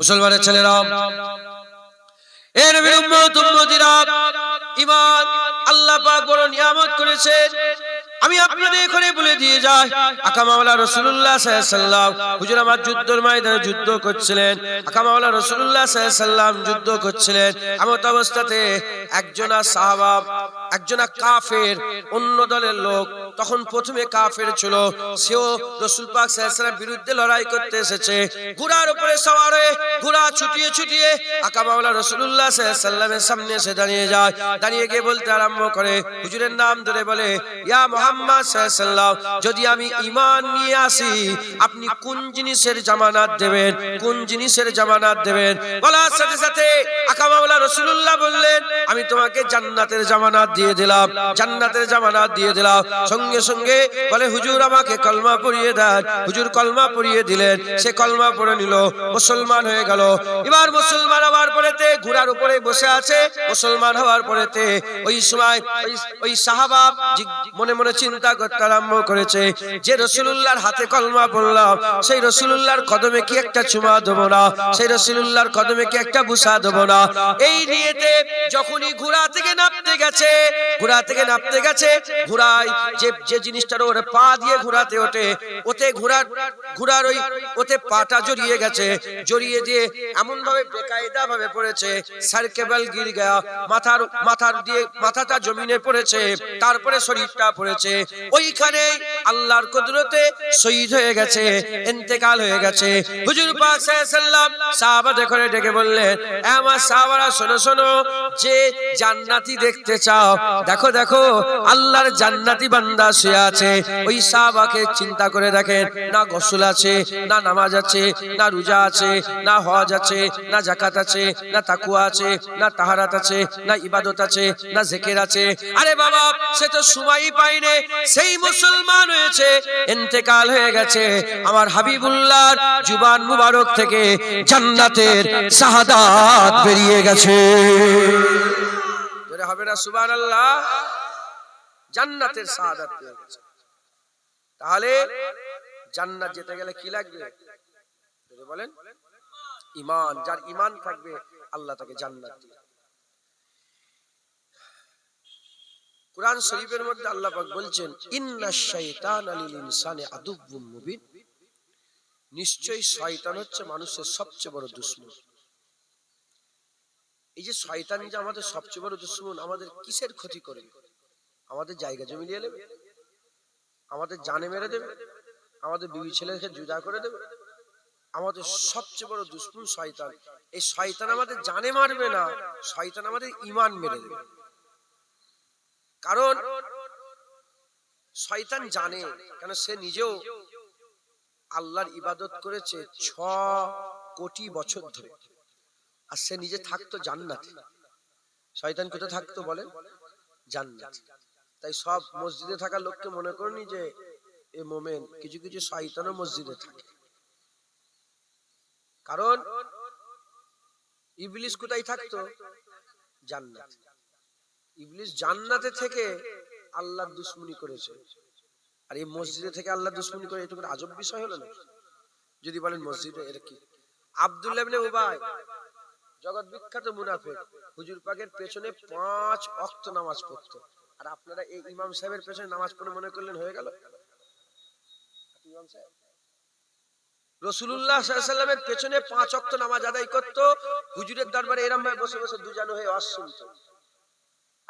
মুসলমানের ছেলেরা, এ নবীর উম্মত, উম্মতিরা আল্লাহ পাক বড় নিয়ামত আমি আপনাদের এখানে বলে দিয়ে যাই, আকা মাওলা রাসূলুল্লাহ সাল্লাল্লাহু সাল্লাম হুজুর আমার যুদ্ধের ময়দানে যুদ্ধ করছিলেন। আকা মাওলা রাসূলুল্লাহ সাল্লাম যুদ্ধ করছিলেন। এমত অবস্থাতে একজনা সাহাবা, একজনা কাফের, অন্য দলের লোক তখন প্রথমে কাফের ছিল। সেও রসুল পাক সাল্লাল্লাহু বিরুদ্ধে লড়াই করতে এসেছে। ঘোড়ার উপরে সওয়ার হয়ে ঘোড়া ছুটিয়ে ছুটিয়ে আকা মাওলা সাল্লাল্লাহু সাল্লামের সামনে এসে দাঁড়িয়ে যায়। দাঁড়িয়ে গিয়ে বলতে আরম্ভ করে, হুজুরের নাম ধরে বলে, ইয়া মুহাম্মদ সাল্লাম যদি আমি ঈমান নিয়ে আসি, আপনি কোন জিনিসের জামানত দেবেন? কোন জিনিসের জামানত দেবেন? বলার সাথে সাথে আকা মাওলা রাসূলুল্লাহ বললেন, আমি তোমাকে জান্নাতের জামানত দিয়ে দিলাম, জান্নাতের জামানত দিয়ে দিলাম। সঙ্গে সঙ্গে বলে, হুজুর, আমাকে কলমা পড়িয়ে দেন। হুজুর কলমা পড়িয়ে দিলেন। সে কলমা পড়ে নিল। মুসলমান হয়ে গেল। এবার মুসলমান হওয়ার পরেতে ঘোড়ার উপরে বসে আছে। মুসলমান হওয়ার পরেতে ওই সময় ওই- সাহাবা মনে মনে চিন্তা করতে আরম্ভ করেছে যে, রসুলুল্লাহর হাতে কলমা পড়লাম। সেই রসুলুল্লাহর কদমে কি একটা চুমা দেবো না? সেই রসুলুল্লাহর কদমে কি একটা বুসা দেবো না? এই নিয়েতে যখনই ঘোড়া থেকে নামতে গেছে, ঘোড়া থেকে নামতে গেছে, ঘোড়ায় যে যে জিনিসটার ওরে পা দিয়ে ঘুরাতে ওঠে, ওতে ঘুরার ঘুরার ওই, ওতে পাটা জড়িয়ে গেছে, জড়িয়ে দিয়ে এমন ভাবে বেকায়দা ভাবে পড়েছে সার কেবল গির গা, মাথার মাথার দিয়ে, মাথাটা জমিনে পড়েছে, তারপরে শরীরটা পড়েছে। ওইখানে আল্লাহর কুদরতে শহীদ হয়ে গেছে, ইন্তেকাল হয়ে গেছে। হুজুর পাক সাল্লাল্লাহু সাহাবাদের করে ডেকে বললেন, "এ আমার সাহাবারা, শোনো শোনো, যে জান্নাতি দেখতে চাও, দেখো দেখো, আল্লাহর জান্নাতি বান্দা শুয়ে আছে। ওই সাহাবাকে চিন্তা করে দেখেন, না গোসল আছে, না নামাজ আছে, না রোজা আছে, না হজ আছে, না জাকাত আছে, না তাকুয়া আছে, না তাহারাত আছে, না ইবাদত আছে, না জেকের আছে। আরে বাবা, সে তো সময়ই পাইনে সেই মুসলমান হয়েছে ইন্তেকাল হয়ে গেছে। আমার হাবিবুল্লাহর জুবান মুবারক থেকে জান্নাতের শাহাদাত বেরিয়ে গেছে। হবে না, সুবহানাল্লাহ। জান্নাতের শাহাদাত পেয়ে গেছে। তাহলে জান্নাত যেতে গেলে কি লাগবে? বলেন। ইমান, যার ইমান থাকবে, আল্লাহ তাকে জান্নাত দিবে। কোরআন শরীফের মধ্যে আল্লাহ পাক বলছেন ইন্নাশ শাইতানা লিল ইনসানি আদুব্বুম মুবিন। নিশ্চয়ই শয়তান হচ্ছে মানুষের সবচেয়ে বড় দুশমন। এই যে শয়তান যে আমাদের সবচেয়ে বড় দুশমন, আমাদের কিসের ক্ষতি করে? আমাদের জায়গা জমি নিয়ে নেবে? আমাদের জানে মেরে দেবে? আমাদের বিবি ছেলেকে জুদা করে দেবে? আমাদের সবচেয়ে বড় দুশ্মন শয়তান। এই শয়তান আমাদের জানে মারবে না, শয়তান আমাদের ইমান মেরে দেবে। কারণ শয়তান জানে, কেন সে নিজেও আল্লাহর ইবাদত করেছে ছ কোটি বছর ধরে। আর সে নিজে থাকতো জান্নাতে। শয়তান কোথায় থাকতো বলেন? জান্নাত। তাই সব মসজিদে থাকা লোককে মনে করনি যে, এ মোমেন, কিছু কিছু শয়তানও মসজিদে থাকে। কারণ ইবলিস কোথায় থাকতো? জান্নাত। ইবলিস জান্নাতে থেকে আল্লাহর দুশ্মনী করেছে। আর এই মসজিদে থেকে আল্লাহ দুশ্মনী করে এটা আজব বিষয় হলো না? যদি বলেন মসজিদে এটা কি? আব্দুল্লাহ ইবনে উবাই, জগৎ বিখ্যাত মুনাফিক, হুজুর পাকের পেছনে পাঁচ অক্ত নামাজ পড়তো। আর আপনারা এই ইমাম সাহেবের পেছনে নামাজ পড়ে মনে করলেন হয়ে গেল? ইমাম সাহেব? রসুল্লাহ সাল্লামের পেছনে পাঁচ অক্ত নামাজ আদায় করত। হুজুরের দরবারে এরম ভাবে বসে বসে দুজানো হয়ে অস শুনত।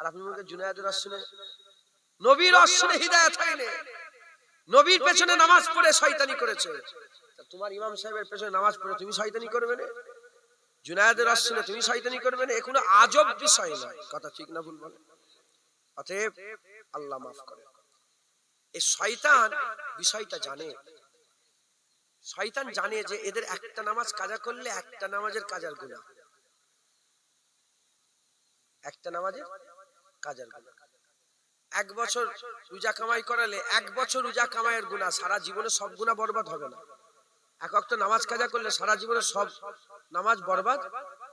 আর আপনি মনে জুনায়দের শুনে নবীর শুনে হৃদায়ত হয়নি। নবীর পেছনে নামাজ পড়ে শয়তানি করেছে। তোমার ইমাম সাহেবের পেছনে নামাজ পড়ে তুমি শয়তানি করবে না? জুনায়দের শুনে তুমি শয়তানি করবে না? এ কোনো আজব বিষয় নয়। কথা ঠিক না ভুল বলে? অতএব আল্লাহ মাফ করে। এই শয়তান বিষয়টা জানে। শয়তান জানে যে এদের একটা নামাজ কাজা করলে একটা নামাজের কাজার গুণা একটা নামাজের কাজার গুণা। এক বছর রোজা কামাই করালে এক বছর রোজা কামাইয়ের গুণা, সারা জীবনে সব গুণা বরবাদ হবে না। এক নামাজ কাজা করলে সারা জীবনে সব নামাজ বরবাদ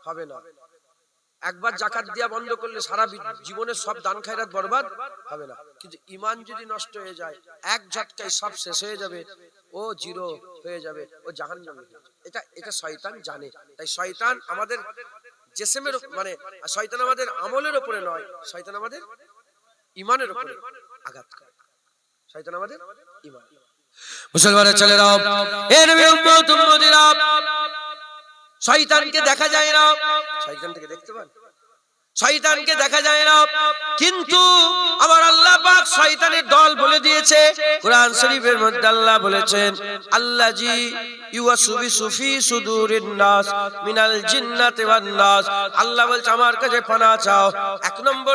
হবে না। একবার জাকাত দিয়া বন্ধ করলে সারা বি- জীবনে সব দান খায়রাত বরবাদ হবে না। কিন্তু ইমান যদি নষ্ট হয়ে যায়, এক ঝটকায় সব শেষ হয়ে যাবে, ও জিরো হয়ে যাবে, ও জাহান এটা এটা শয়তান জানে। তাই শয়তান আমাদের জেসেমের মানে শয়তান আমাদের আমলের উপরে নয়, শয়তান আমাদের ইমানের উপরে আঘাত করে। শয়তান আমাদের ইমান মুসলমানের ছেলেরা, এ নবী উম্মত, উম্মতিরা, শয়তানকে দেখা যায় না। শয়তানকে দেখতে পান? শয়তানকে দেখা যায় না। কিন্তু আমার আল্লাহ পাক শয়তানের দল বলে দিয়েছে, কোরআন শরীফের মধ্যে আল্লাহ বলেছেন, আল্লাহ জি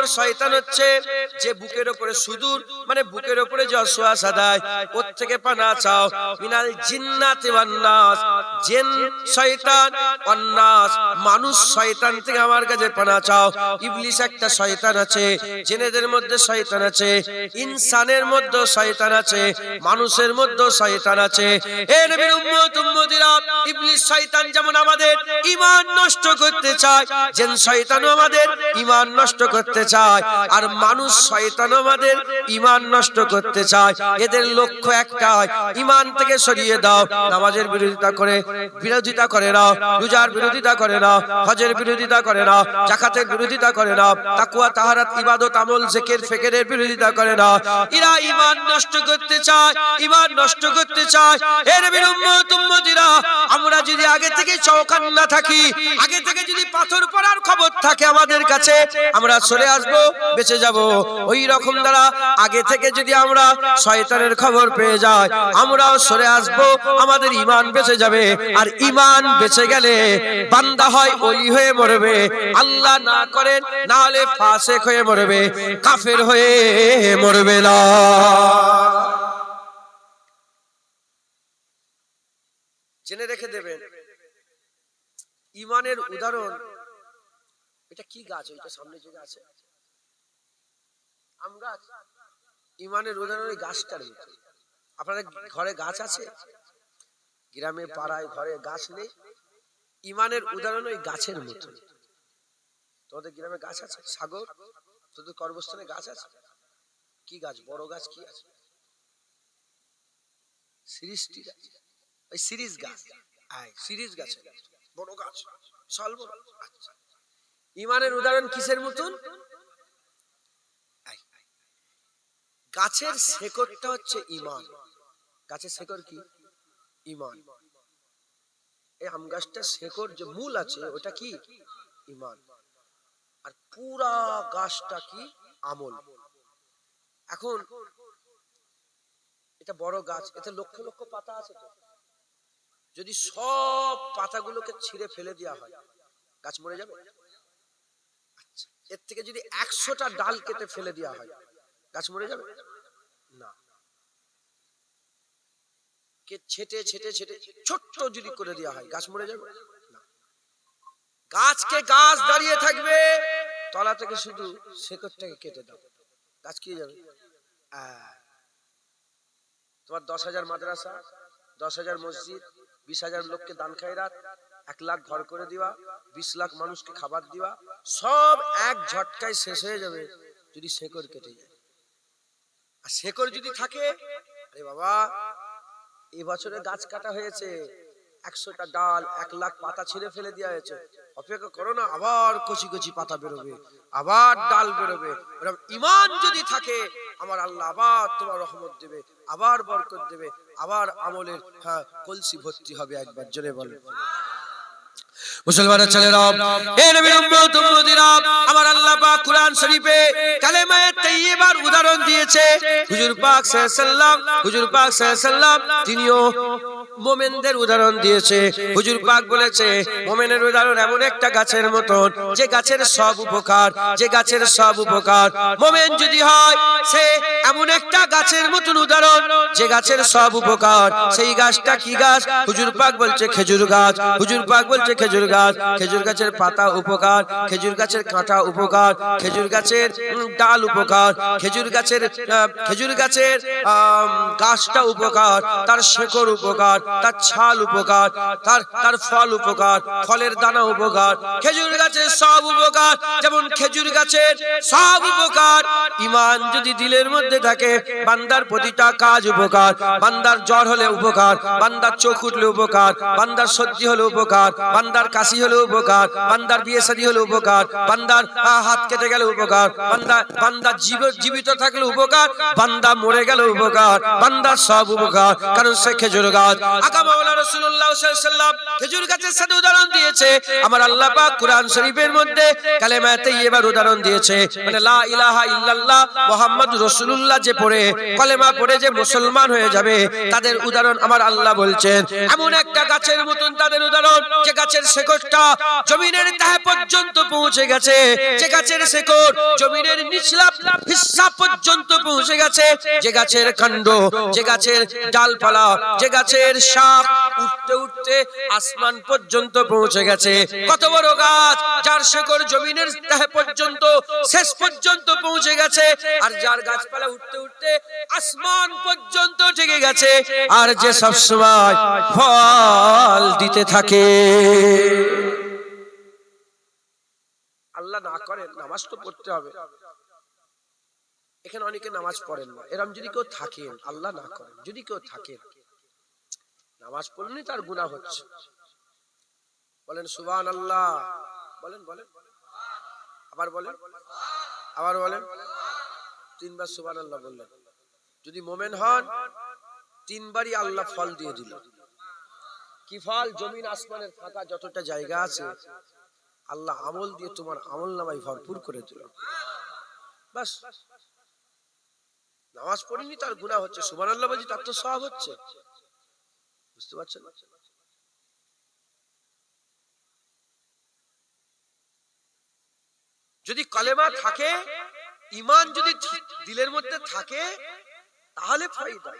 শয়তান হচ্ছে যে বুকের উপরে সুদূর মানে বুকের উপরে পানা চাও। মিনাল শয়তান মানুষ শয়তান থেকে আমার কাছে পানা চাও। ইবলিস একটা শয়তান আছে, জেনেদের মধ্যে শয়তান আছে, ইনসানের মধ্যে শয়তান আছে, মানুষের মধ্যে শয়তান আছে। উম্মতিরা ইবলিস শয়তান যেমন আমাদের ঈমান নষ্ট করতে চায় জেন শয়তানও আমাদের ঈমান নষ্ট করতে চায়, আর মানুষ শয়তানও আমাদের ঈমান নষ্ট করতে চায়। এদের লক্ষ্য একটাই, ঈমান থেকে সরিয়ে দাও, নামাজের বিরোধিতা করে বিরোধিতা করে না রোজার বিরোধিতা করে না হজের বিরোধিতা করে না জাকাতের বিরোধিতা করে না তাকুয়া তাহারাত, ইবাদত, আমল, জিকির, ফিকিরের বিরোধিতা করে না এরা ঈমান নষ্ট করতে চায়, ঈমান নষ্ট করতে চায়। এর উম্মত উম্মতিরা আমরা যদি আগে থেকে চৌকান্না থাকি, আগে থেকে যদি পাথর পড়ার খবর থাকে আমাদের কাছে, আমরা চলে আসব, বেঁচে যাব। ওই রকম দ্বারা আগে থেকে যদি আমরা শয়তানের খবর পেয়ে যাই, আমরাও সরে আসব, আমাদের ঈমান বেঁচে যাবে। আর ঈমান বেঁচে গেলে বান্দা হয় ওলি হয়ে মরবে। আল্লাহ না করেন, না হলে ফাসেক হয়ে মরবে, কাফের হয়ে মরবে না। জেনে রেখে দেবেন। ইমানের উদাহরণ। এটা কি গাছ? ওইটা সামনে যে আছে। আম গাছ। ইমানের উদাহরণ ওই গাছটার আপনাদের ঘরে গাছ আছে? গ্রামে পাড়ায় ঘরে গাছ নেই। ইমানের উদাহরণ ওই গাছের মতো। তোমাদের গ্রামে গাছ আছে? সাগর? তোদের কর্মস্থানে গাছ আছে? কি গাছ? বড় গাছ কি আছে? সিরিজটি গাছ। ওই সিরিজ গাছ। সিরিজ বড় গাছ। আচ্ছা। ইমানের উদাহরণ কিসের মতন? গাছের শেকড়টা হচ্ছে ইমান। গাছের শেকড় কি? ইমান। এই আম গাছটার শেকড় যে মূল আছে, ওটা কি? ইমান। আর পুরা গাছটা কি? আমল। এখন, এটা বড় গাছ, এতে লক্ষ লক্ষ পাতা আছে তো। যদি সব পাতাগুলোকে ছিঁড়ে ফেলে দেওয়া হয় গাছ মরে যাবে? আচ্ছা, এর থেকে যদি একশোটা ডাল কেটে ফেলে দেওয়া হয় গাছ মরে যাবে? না। কে ছেটে ছেটে ছেটে ছোট্ট যদি করে দেওয়া হয় গাছ মরে যাবে? গাছকে গাছ দাঁড়িয়ে থাকবে তলা থেকে শুধু শেকড়টাকে কেটে দাও। গাছ কি যাবে? তোমার দশ হাজার মাদ্রাসা দশ হাজার মসজিদ বিশ হাজার লোককে দান খায়রাত, এক লাখ ঘর করে দিবা বিশ লাখ মানুষকে খাবার দিবা সব এক ঝটকায় শেষ হয়ে যাবে যদি শেকড় কেটে যায়। আর শেকড় যদি থাকে, আরে বাবা এবছরে গাছ কাটা হয়েছে, একশোটা ডাল, এক লাখ পাতা ছিঁড়ে ফেলে দেওয়া হয়েছে। অপেক্ষা করো না, আবার কচি কচি পাতা বেরোবে, আবার ডাল বেরোবে। ইমান যদি থাকে, আমার আল্লাহ আবার তোমার রহমত দেবে, আবার বরকত দেবে। আবার আমলের হ্যাঁ কলসি ভর্তি হবে একবার জোরে বলে। মুসলমানের ছেলেরা এ নবীর পাক শরীফে কালেমায়ে তাইয়্যিবার উদাহরণ দিয়েছে। হুজুর পাক সাল্লাল্লাহু হুজুর পাক সাল্লাল্লাহু তিনিও মোমেনদের উদাহরণ দিয়েছে। হুজুর পাক বলেছে, মোমেনের উদাহরণ এমন একটা গাছের মতন, যে গাছের সব উপকার, যে গাছের সব উপকার। মোমেন যদি হয়, সে এমন একটা গাছের মতন উদাহরণ, যে গাছের সব উপকার। সেই গাছটা কি গাছ? হুজুর পাক বলছে খেজুর গাছ। হুজুর পাক বলছে খেজুর গাছ। খেজুর গাছের পাতা উপকার, খেজুর গাছের কাঁটা উপকার। খেজুর গাছের ডাল উপকার, খেজুর গাছের খেজুর গাছের গাছটা উপকার, তার শেকড় উপকার, তার ছাল উপকার, তার তার ফল উপকার, ফলের দানা উপকার, খেজুর গাছের সব উপকার, যেমন খেজুর গাছের সব উপকার। ইমান যদি দিলের মধ্যে থাকে, বান্দার প্রতিটা কাজ উপকার, বান্দার জ্বর হলে উপকার, বান্দার চোখ উঠলে উপকার, বান্দার সর্দি হলে উপকার, বান্দার কাশি হলে উপকার, বান্দার বিয়ে শাদী হলে উপকার, বান্দার হাত কেটে গেলে উপকার। বান্দা বান্দা জীবিত থাকলে উপকার, বান্দা মরে গেলে উপকার বান্দার সব উপকার। কারণ সে খেজুর গাছ। আকা মাওলা রাসূলুল্লাহ সাল্লাল্লাহু খেজুর গাছের সাথে উদাহরণ দিয়েছে। আমার আল্লাহ পাক কুরআন শরীফের মধ্যে কালেমা তাইয়্যিবার উদাহরণ দিয়েছে। মানে লা ইলাহা ইল্লাল্লাহ মুহাম্মাদুর রাসূলুল্লাহ যে পড়ে, কলেমা পড়ে যে মুসলমান হয়ে যাবে, তাদের উদাহরণ আমার আল্লাহ বলছেন। এমন একটা গাছের মতন তাদের উদাহরণ, যে গাছের শেকড়টা জমিনের তাহে পর্যন্ত পৌঁছে গেছে। যে গাছের শেকড় জমিনের নিচলা হিস্সা পর্যন্ত পৌঁছে গেছে। যে গাছের কাণ্ড, যে গাছের ডালপালা, যে গাছের শাখ উঠতে উঠতে আসমান পর্যন্ত পৌঁছে গেছে। কত বড় গাছ, যার শেকড় জমিনের পর্যন্ত, শেষ পর্যন্ত পৌঁছে গেছে। আর যার গাছপালা উঠতে উঠতে আসমান পর্যন্ত ঠেকে গেছে। আর যে সবসময় ফল দিতে থাকে। আল্লাহ না করেন, নামাজ তো পড়তে হবে। এখানে অনেকে নামাজ পড়েন না। এরম যদি কেউ থাকেন, আল্লাহ না করেন, যদি কেউ থাকেন, নামাজ পড়লেনি তার গুনাহ হচ্ছে। বলেন সুবান আল্লাহ বলেন বলেন। আবার বলেন। আবার বলেন। তিনবার সুবান আল্লাহ বললেন। যদি মোমেন হন, তিনবারই আল্লাহ ফল দিয়ে দিল কি ফল? জমিন, আসমানের ফাঁকা, যতটা জায়গা আছে আল্লাহ আমল দিয়ে তোমার আমল নামাই ভরপুর করে দিল। বাস। নামাজ পড়িনি, তার গুনাহ হচ্ছে। সুবান আল্লাহ বলছি, তার তো সব হচ্ছে। বুঝতে পারছেন? যদি কলেমা থাকে ইমান যদি দিলের মধ্যে থাকে, তাহলে ফায়দা।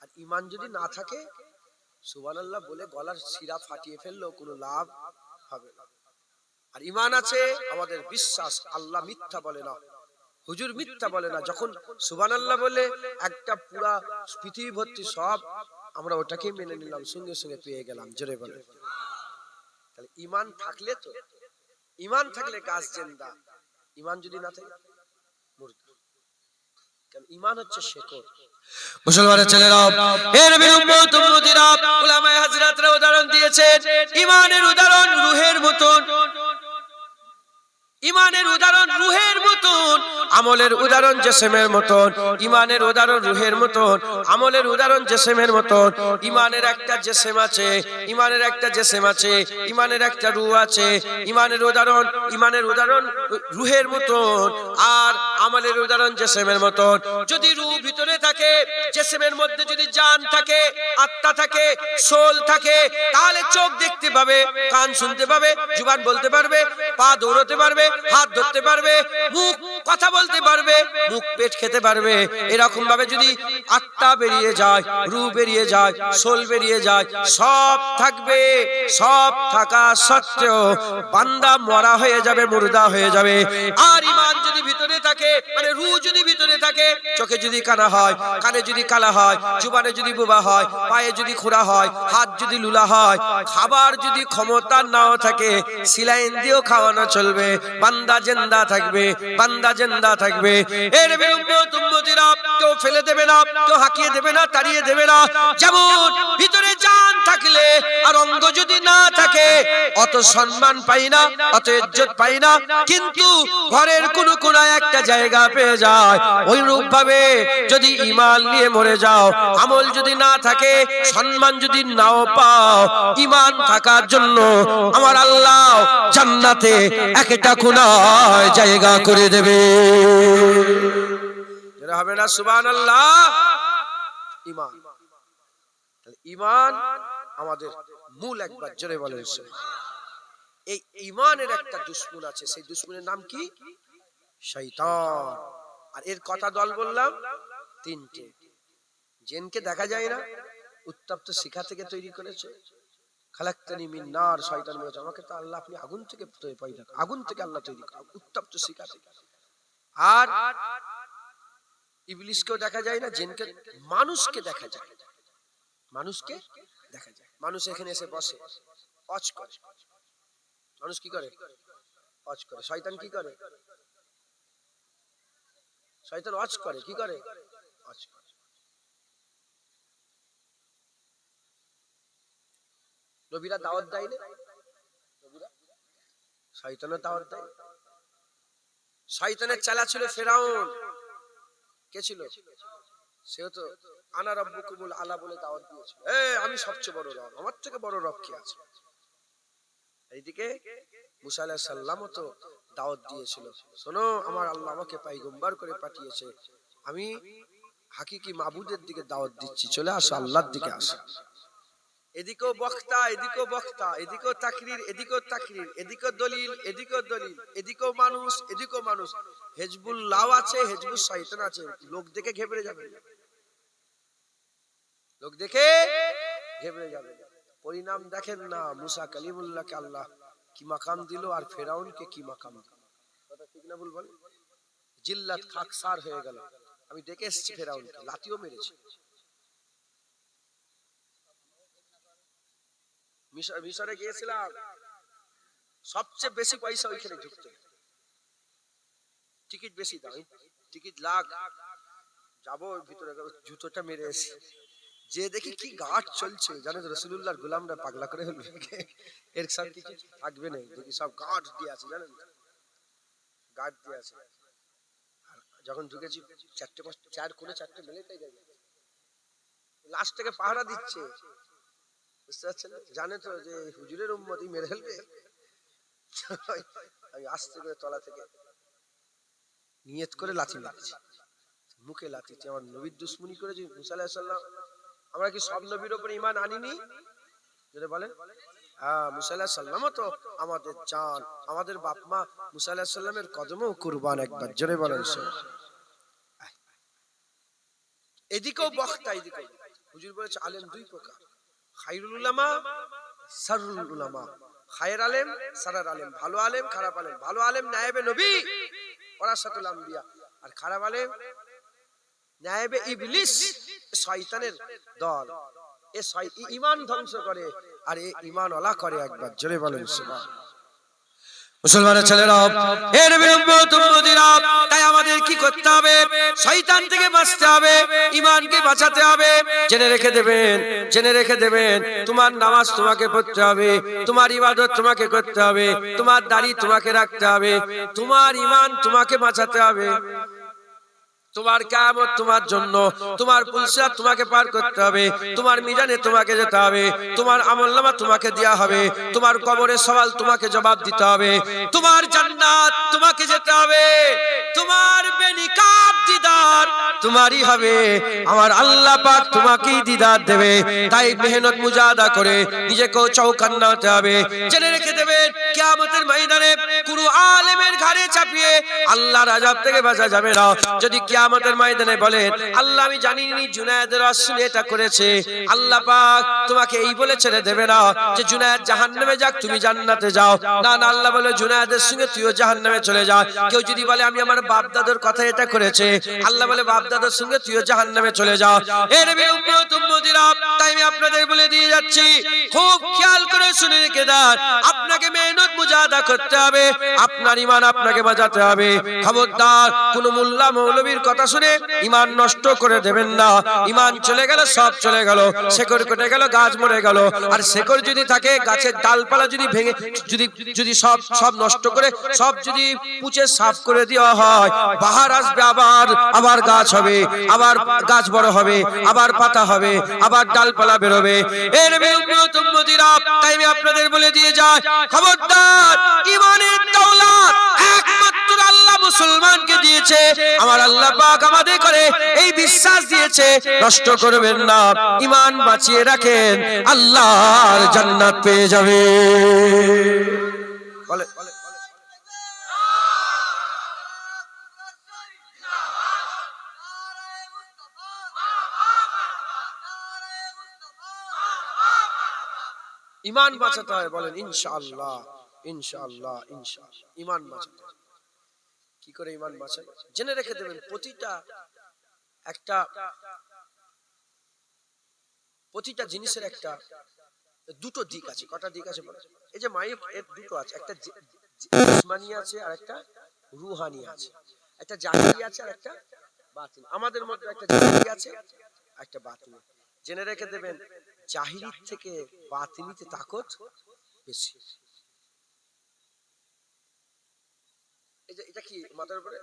আর ইমান যদি না থাকে, সুবহানাল্লাহ বলে গলার শিরা ফাটিয়ে ফেললেও কোনো লাভ হবে না। আর ইমান আছে, আমাদের বিশ্বাস আল্লাহ মিথ্যা বলে না। হুজুর মিথ্যা বলে না, যখন সুবহানাল্লাহ বলে, একটা পুরা পৃথিবী ভর্তি সব, আমরা ওটাকেই মেনে নিলাম, সঙ্গে সঙ্গে পেয়ে গেলাম, জোরে বলে। তাহলে ইমান থাকলে তো ইমান থাকলে গাছ জেন্দা ইমান যদি না থাকে মুর্দা উদাহরণ দিয়েছেন ইমানের উদাহরণ রুহের মতন। ইমানের উদাহরণ রুহের মতন। আমলের উদাহরণ জেসেমের মতন, ইমানের উদাহরণ রুহের মতন, আমলের উদাহরণ জেসেমের মতন। ইমানের একটা জেসেম আছে, ইমানের একটা জেসেম আছে, ইমানের একটা রু আছে। ইমানের উদাহরণ ইমানের উদাহরণ রুহের মতন আর আমলের উদাহরণ জেসেমের মতন। যদি রু ভিতরে থাকে, জেসেমের মধ্যে যদি জান থাকে, আত্মা থাকে, সোল থাকে, তাহলে চোখ দেখতে পাবে, কান শুনতে পাবে, জুবান বলতে পারবে, পা দৌড়তে পারবে, হাত ধরতে পারবে, মুখ কথা বলতে পারবে, মুখ পেট খেতে পারবে। এরকম ভাবে যদি আত্মা বেরিয়ে যায় রু বেরিয়ে যায়, সোল বেরিয়ে যায়, সব থাকবে, সব থাকা সত্ত্বেও বান্দা মরা হয়ে যাবে, মুর্দা হয়ে যাবে। আর ইমান থাকে মানে রু যদি ভিতরে থাকে, চোখে যদি কানা হয়, কানে যদি কালা হয়, জুবানে যদি বোবা হয়, পায়ে যদি খোড়া হয়, হাত যদি লুলা হয়, খাবার যদি ক্ষমতা নাও থাকে, সিলাইন দিয়েও খাওয়ানো চলবে, বান্দা জেন্দা থাকবে, বান্দা জেন্দা থাকবে। এর বিরুদ্ধে উম্মতিরা কেউ ফেলে দেবে না, কেউ হাঁকিয়ে দেবে না, তাড়িয়ে দেবে না। যেমন ভিতরে জান থাকলে আর অঙ্গ যদি না থাকে, অত সম্মান পাই না, অত ইজ্জত পাই না, কিন্তু ঘরের কোন কোনায় একটা জায়গা পেয়ে যায়। ওই রূপ ভাবে যদি ইমান নিয়ে মরে যাও, আমল যদি না থাকে, সম্মান যদি নাও পাও, ইমান থাকার জন্য আমার আল্লাহ জান্নাতে একটা কোনায় জায়গা করে দেবে। যেটা হবে না সুবান আল্লাহ ইমান ইমান আমাদের মূল একবার জোরে বলে এই ইমানের একটা দুশ্মন আছে সেই দুশ্মনের নাম কি? শৈতান আর এর কথা দল বললাম তিনটে। জেনকে দেখা যায় না উত্তপ্ত শিখা থেকে তৈরি করেছে। খালাক্তানি মিন নার শয়তান বলেছে আমাকে তো আল্লাহ আপনি আগুন থেকে পয়দা আগুন থেকে আল্লাহ তৈরি করেন, উত্তপ্ত শিখা থেকে। আর ইবলিশকেও দেখা যায় না, জিনকে মানুষকে দেখা যায়। মানুষকে দেখা যায়। মানুষ এখানে এসে বসে। অচ করে। মানুষ কি করে? অচ করে। শয়তান কি করে? শয়তান অচ করে। কি করে? অচ করে। নবীরা দাওয়াত দেয় না? নবীরা শয়তানের দাওয়াত দেয়। শয়তানের চালা ছিল ফেরাউন। কে ছিল? সেও তো আনা রব্বুকুমুল আলা বলে দাওয়াত দিয়েছিল। এ আমি সবচেয়ে বড় রব। আমার থেকে বড় রব কি আছে? এইদিকে মুসা তো দাওয়াত দিয়েছিল। শোনো, আমার আল্লাহ আমাকে করে পাঠিয়েছে। আমি হাকিকি মাবুদের দিকে দাওয়াত দিচ্ছি। চলে আসো, আল্লাহর দিকে আসো। এদিকেও বক্তা এদিকেও বক্তা, এদিকেও তাকরির এদিকেও তাকরির, এদিকেও দলিল এদিকেও দলিল, এদিকেও মানুষ এদিকেও মানুষ। হেজবুল লাও আছে, হেজবুল শয়তান আছে। লোক দেখে ঘেবড়ে যাবে। লোক দেখে ঘেবড়ে যাবে। পরিণাম দেখেন না মুসা কালিমুল্লাহকে আল্লাহ কি মাকাম দিল আর ফেরাউনকে কি মাকাম দিল। কথা ঠিক না ভুল জিল্লাত খাকসার হয়ে গেল। আমি দেখে এসেছি ফেরাউনকে লাতিও মেরেছি। মিশরে গিয়েছিলাম। সবচেয়ে বেশি পয়সা ওইখানে ঢুকতে। টিকিট বেশি দাম টিকিট লাখ, যাব ভিতরে জুতোটা মেরে এসে। যে দেখি কি গার্ড চলছে, জানো তো রসুল্লাহর গোলামরা পাগলা করে ফেলবে। এর সব কিছু থাকবে না, দেখি সব গার্ড দিয়ে আছে জানেন গার্ড দিয়ে আছে। যখন ঢুকেছি, চারটে পাঁচ, চার করে চারটে গাড়ি লাস্ট থেকে পাহারা দিচ্ছে। বুঝতে পারছেন জানে তো, যে হুজুরের উম্মতি মেরে ফেলবে। আমি আস্তে করে তলা থেকে। নিয়ত করে লাথি মারছি। মুখে লাথিছি আমার নবীর দুশ্মনী করেছি মুসা আলাইহিস সালাম, আমরা কি সব নবীর উপর ইমান আনিনি? যেটা বলেন। হ্যাঁ মুসা তো আমাদের জান আমাদের বাপ মা মুসা কুরবান একবার। জোরে বলেন এদিকেও বক্তা, এদিকেও। হুজুর বলেছে, আলেম দুই প্রকার। খাইরুল উলামা সারুল উলামা। খায়ের আলেম, সারার আলেম। ভালো আলেম, খারাপ আলেম। ভালো আলেম, নায়েবে নবী। ওরাসাতুল আম্বিয়া। আর খারাপ আলেম নায়েবে ইবলিস শয়তানের দল। এ ইমান ধ্বংস করে, আর এ ইমান অলা করে একবার। জোরে বলেন সুবহান মুসলমানের ছেলেরা তাই কি করতে হবে? শয়তান থেকে বাঁচতে হবে ইমানকে বাঁচাতে হবে। জেনে রেখে দেবেন, জেনে রেখে দেবেন, তোমার নামাজ তোমাকে পড়তে হবে, তোমার ইবাদত তোমাকে করতে হবে, তোমার দাড়ি তোমাকে রাখতে হবে, তোমার ইমান তোমাকে বাঁচাতে হবে। তোমার কামত তোমার জন্য, তোমার পুলসার তোমাকে পার করতে হবে, তোমার মিজানে তোমাকে যেতে হবে, তোমার আমলনামা তোমাকে দেয়া হবে, তোমার কবরের সওয়াল তোমাকে জবাব দিতে হবে, তোমার জান্নাত তোমাকে যেতে হবে, তোমার বেনিকাব দিদার তোমারই হবে, আমার আল্লাহ পাক তোমাকেই দিদার দেবে, তাই মেহনত মুজাদা করে নিজেকেও চৌকান্না হতে হবে, জেনে রেখে দেবেন কিয়ামতের ময়দানে কোনো আলেমের ঘাড়ে চাপিয়ে আল্লাহর আযাব থেকে বাঁচা যাবে না, যদি কিয়ামতের ময়দানে বলেন আল্লাহ আমি জানি নি জুনায়েদের রাসূল এটা করেছে। আল্লাহ পাক তোমাকে এই বলে ছেড়ে দেবে না যে জুনায়েদ জাহান্নামে যাক তুমি জান্নাতে যাও। না না আল্লাহ বলে জুনায়েদের সঙ্গে তুইও জাহান্নামে চলে যা। কেউ যদি বলে আমি আমার বাপ দাদুর কথা এটা করেছে আল্লাহ বলে বাপ দাদুর সঙ্গে তুইও জাহান্নামে চলে যা। এর উম্মত উম্মতিরা তাই আমি আপনাদের বলে দিয়ে যাচ্ছি খুব খেয়াল করে শুনে রেখে দেন। আপনাকে মেহনত মুজাহাদা করতে হবে আপনার ইমান আপনাকে বাঁচাতে হবে। খবরদার কোন মোল্লা মৌলবীর কথা শুনে ইমান নষ্ট করে দেবেন না। ইমান চলে গেল, সব চলে গেল। শেকড় কেটে গেল, গাছ মরে গেল। আর শেকড় যদি থাকে, গাছের ডালপালা যদি ভেঙে, যদি যদি সব সব নষ্ট করে, সব যদি পুচে সাফ করে দেওয়া হয়, বাহার আসবে, আবার আবার গাছ হবে, আবার গাছ বড় হবে, আবার পাতা হবে, আবার ডালপালা বেরোবে। এর তাই আমি আপনাদের বলে দিয়ে যাই, খবরদার, ইমানের দৌলত। মুসলমানকে দিয়েছে, আমার আল্লাহ পাক আমাদের করে এই বিশ্বাস দিয়েছে, নষ্ট করবেন না ইমান বাঁচিয়ে রাখেন, আল্লাহর জান্নাত পেয়ে যাবে বলে ইমান বাঁচাতে হয়, বলেন, ইনশাআল্লাহ ইনশাআল্লাহ ইনশাআল্লাহ ইমান বাঁচাতে হয়। কি করে ইমান বাঁচায়? জেনে রেখে দেবেন, প্রতিটা একটা, প্রতিটা জিনিসের একটা দুটো দিক আছে। কটা দিক আছে এই যে মাইক, এর দুটো আছে। একটা জিসমানি আছে আর একটা রুহানি আছে। একটা জাহিরি আছে আর একটা বাতিল। আমাদের মধ্যে একটা জাহিরি আছে, একটা বাতিল। জেনে রেখে দেবেন, জাহিরির থেকে বাতিনিতে তাকত বেশি এই যে এটা কি মাথার উপরে?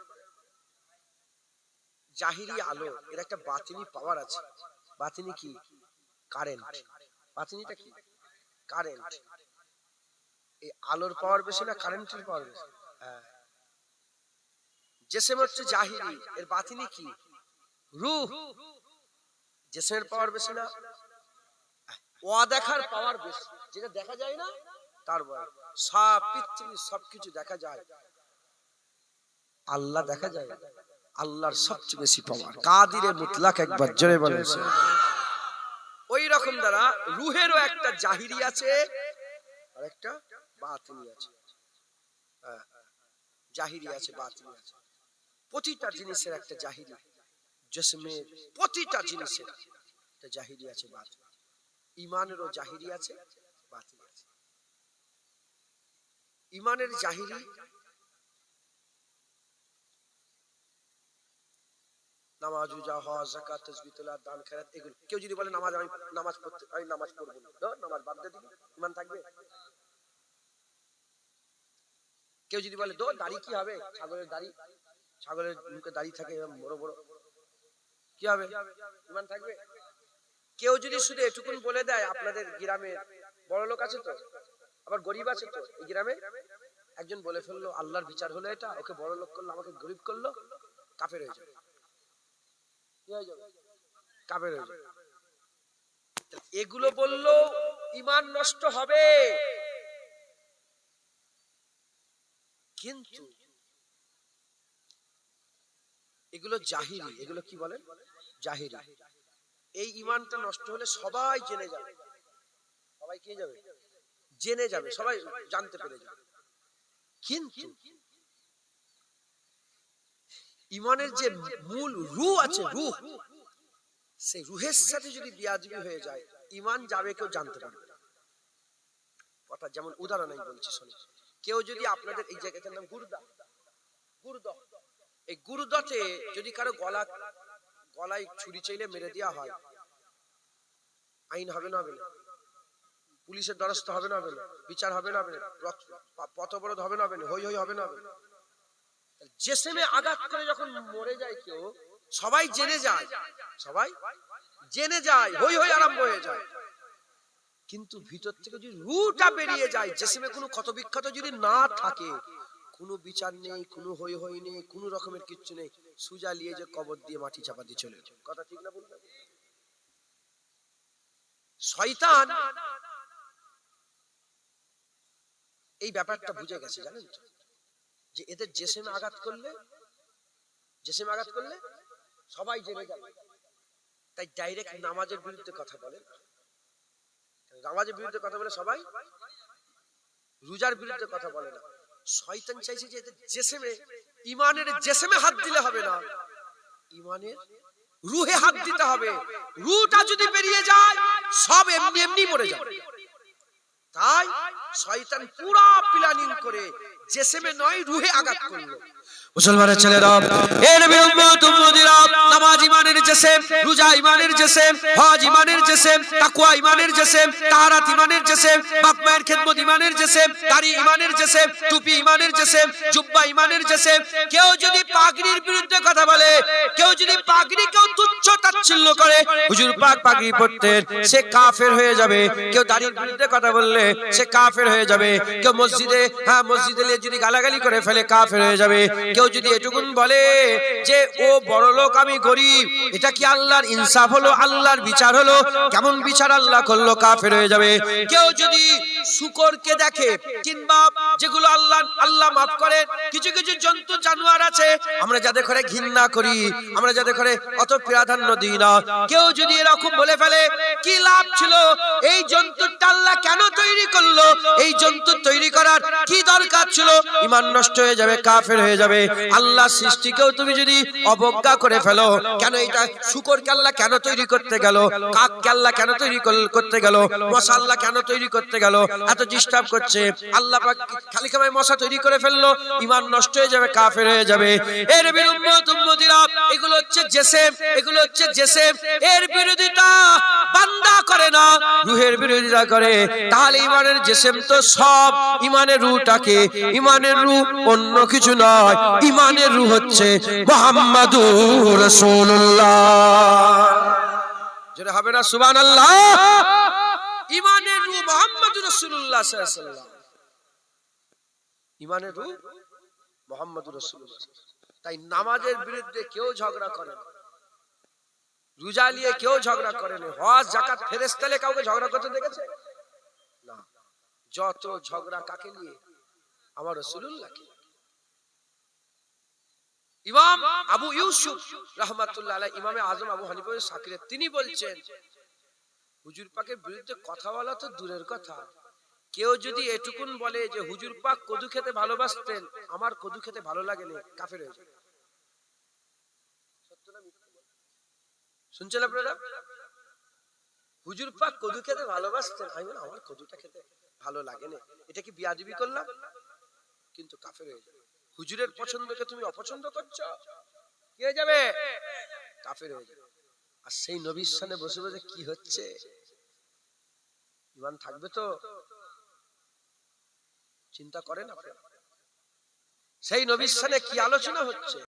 জাহিরি আলো, এর একটা বাতিনি পাওয়ার আছে। বাতিনি কি? কারেন্ট বাতিনিটা কি? কারেন্ট এই আলোর পাওয়ার বেশি না কারেন্টের পাওয়ার বেশি? হ্যাঁ। জেসেম হচ্ছে জাহিরি, এর বাতিনি কি? রূহ। জেসেমের পাওয়ার বেশি না? পাওয়ার বেশি। যেটা দেখা যায় না, তার বড় সব পৃথিবী সবকিছু দেখা যায়। আল্লাহ দেখা যায় আল্লাহর সবচেয়ে বেশি পাওয়ার কাদিরে মুতলাক একবার জোরে বলেছে ওই রকম দ্বারা রুহেরও একটা জাহিরি আছে আর একটা বাতিনি আছে। হ্যাঁ, জাহিরি আছে বাতিনি আছে। প্রতিটা জিনিসের একটা জাহিরি। জসমে প্রতিটা জিনিসের একটা জাহিরি আছে বাতিনি। ইমানেরও জাহিরি আছে বাতিনি আছে। ইমানের জাহিরি নামাজ, রোজা, হজ, যাকাত, তাসবিহ, তেলাওয়াত, দান, খেরাত, এগুলো। কেউ যদি বলে নামাজ আমি নামাজ পড়তে, আমি নামাজ পড়ব না। নামাজ বাদ দিয়ে দিবি। ইমান থাকবে? কেউ যদি বলে দো দাড়ি কি হবে? ছাগলের দাড়ি, ছাগলের মুখে দাড়ি থাকে বড় বড়। কি হবে? ইমান থাকবে? কেউ যদি শুধু এটুকুন বলে দেয়, আপনাদের গ্রামে বড় লোক আছে তো, আবার গরিব আছে তো, এই গ্রামে? একজন বলে ফেলল, আল্লাহর বিচার হলো এটা, ওকে বড় লোক করল, আমাকে গরিব করল, কাফের হয়ে যাবে। এগুলো বলল, ইমান নষ্ট হবে। কিন্তু এগুলো জাহিরি এগুলো কি বলেন জাহিরি এই ইমানটা নষ্ট হলে সবাই জেনে যাবে। সবাই কি যাবে জেনে যাবে, সবাই জানতে পেরে যাবে। কিন্তু ইমানের যে মূল রু আছে, রুহ, সেই রুহের সাথে যদি বিয়াদবি হয়ে যায়, ইমান যাবে কেউ জানতে পারবে না। কথা যেমন উদাহরণ আমি বলছি, শোনো। কেউ যদি আপনাদের এই জায়গাটার নাম গুরুদা, গুরুদহ, এই গুরুদতে যদি কারও গলা, গলায় ছুরি চাইলে মেরে দেওয়া হয়, আইন হবে না না। পুলিশের দ্বারস্থ হবে না না। বিচার হবে না হবে না। রক্ত- পা- হবে না না। হই হই হবে না না। জেসেমে আঘাত করে যখন মরে যায় কেউ, সবাই জেনে যায়, সবাই জেনে যায় হই হই আরম্ভ হয়ে যায়। কিন্তু ভিতর থেকে যদি রুটা বেরিয়ে যায় জেসেমে কোনো ক্ষত বিক্ষত যদি না থাকে, কোনো বিচার নেই, কোনো হই হই নেই, কোনো রকমের কিচ্ছু নেই, সুজা লিয়ে যে কবর দিয়ে মাটি চাপা দিয়ে চলে যায়। কথা ঠিক না বলবেন শয়তান এই ব্যাপারটা বুঝে গেছে, জানেন তো? যে এদের জেসেমে আঘাত করলে, জেসেমে আঘাত করলে সবাই জেনে যাবে। তাই ডাইরেক্ট নামাজের বিরুদ্ধে কথা বলে নামাজের বিরুদ্ধে কথা বলে সবাই রোজার বিরুদ্ধে কথা বলে না। শয়তান চাইছে যে এদের জেসেমে ইমানের জেসেমে হাত দিলে হবে না। ইমানের রুহে হাত দিতে হবে। রুটা যদি বেরিয়ে যায়, সব এমনি এমনি মরে যাবে। তাই শয়তান পুরা প্ল্যানিং করে জেসেমে নয়, রুহে আঘাত করল। মুসলমানের ছেলেরা, এ নবীর উম্মত, উম্মতিরা, নামাজ ইমানের জেসেম, রোজা ইমানের জেসেম, হজ ইমানের জেসেম, তাকওয়া ইমানের জেসেম, তাহারাত ইমানের জেসেম বাপ মায়ের ইমানের জেসেম, দাড়ি ইমানের জেসেম, টুপি ইমানের জেসেম, জুব্বা ইমানের জেসেম। কেউ যদি পাগড়ির বিরুদ্ধে কথা বলে, কেউ যদি তাচ্ছিল্য করে, হুজুর পাক পাগড়ি পড়তেন সে কাফের হয়ে যাবে। কেউ দাড়ির বিরুদ্ধে কথা বললে, সে কাফের হয়ে যাবে। কেউ মসজিদে হ্যাঁ মসজিদে যদি গালাগালি করে ফেলে, কাফের হয়ে যাবে। কেউ যদি এটুকুন বলে যে, ও বড় লোক, আমি গরিব। এটা কি আল্লাহর ইনসাফ হলো, আল্লাহর বিচার হলো? কেমন বিচার আল্লাহ করল, কাফের হয়ে যাবে? কেউ যদি শুকরকে দেখে, কিংবা যেগুলো আল্লাহ আল্লাহ মাফ করে কিছু কিছু জন্তু, জানোয়ার আছে, আমরা যাদের ঘরে ঘৃণা করি, আমরা যাদের ঘরে অত প্রাধান্য দিই না। কেউ যদি এরকম বলে ফেলে, কি লাভ ছিল? এই আল্লাহ কেন তৈরি করল? এই জন্তু তৈরি করার কি দরকার ছিল? ইমান নষ্ট হয়ে যাবে, কাফের হয়ে যাবে। আল্লাহ সৃষ্টিকেও তুমি যদি অবজ্ঞা করে ফেলো, কেন এটা শুকর কেন তৈরি করতে গেল? কাক কেন তৈরি করতে গেল? মশাল্লা কেন তৈরি করতে গেল? এত ডিস্টার্ব করছে। আল্লাহ খালি খামায় মশা তৈরি করে ফেলল। ইমান নষ্ট হয়ে যাবে, কাফের হয়ে যাবে। এর এগুলো হচ্ছে জেসেম, এগুলো হচ্ছে জেসেম। এর বিরোধিতা বান্দা করে না, রুহের বিরোধিতা করে। তাহলে ইমানের জেসেম তো সব ইমানের রুটাকে ইমানের রু অন্য কিছু নয়, ইমানের রু হচ্ছে মোহাম্মদুর রাসূলুল্লাহ। যেটা হবে না, সুবহানাল্লাহ? ইমানের রু মোহাম্মদুর রাসূলুল্লাহ সাল্লাল্লাহু আলাইহি ওয়াসাল্লাম। ইমানের রু মোহাম্মদুর রাসূলুল্লাহ তাই নামাজের বিরুদ্ধে কেউ ঝগড়া করে না। রোজা নিয়ে কেউ ঝগড়া করে না। হজ জাকাত ফেরেশতালে কাউকে ঝগড়া করতে দেখেছে? না। যত ঝগড়া কাকে নিয়ে? আমার রাসূলুল্লাহকে ইমাম আবু ইউসুফ রাহমাতুল্লাহ আলাইহি, ইমামে আজম আবু হানিফা সাকিরে, তিনি বলছেন, হুজুর পাকের বিরুদ্ধে কথা বলা তো দূরের কথা। কেউ যদি এটুকুন বলে যে, হুজুর পাক কদু খেতে ভালোবাসতেন, আমার কদু খেতে ভালো লাগে না, কাফের হয়ে যাবে? শুনছেন আপনারা? হুজুর পাক কদু খেতে ভালোবাসতেন। আমি আমার কদুটা খেতে ভালো লাগে না। এটা কি বিয়াদবি করলাম? কিন্তু কাফের হয়ে যাবে। হুজুরের পছন্দকে তুমি অপছন্দ করছ? কি হয়ে যাবে? কাফের হয়ে যাবে। আর সেই নবীর সামনে বসে বসে কি হচ্ছে? ইমান থাকবে তো? চিন্তা করেন আপনারা। সেই নবীর সাথে কি আলোচনা হচ্ছে?